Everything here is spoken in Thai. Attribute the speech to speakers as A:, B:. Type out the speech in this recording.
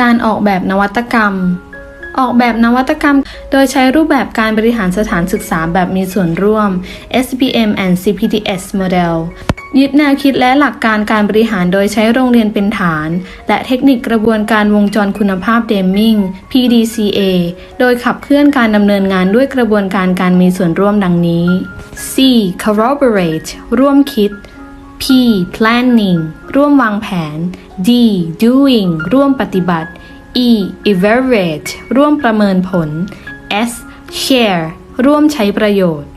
A: การออกแบบนวัตกรรม ออกแบบนวัตกรรม โดยใช้รูปแบบการบริหารสถานศึกษาแบบมีส่วนร่วม SPM and CPTS Model ยึดแนวคิดและหลักการการบริหารโดยใช้โรงเรียนเป็นฐาน และเทคนิคกระบวนการวงจรคุณภาพเดมมิง PDCA โดยขับเคลื่อนการดำเนินงานด้วยกระบวนการการมีส่วนร่วมดังนี้ C collaborate ร่วมคิด P planning ร่วมวางแผน D doing ร่วมปฏิบัติ E evaluate ร่วมประเมินผล S share ร่วมใช้ประโยชน์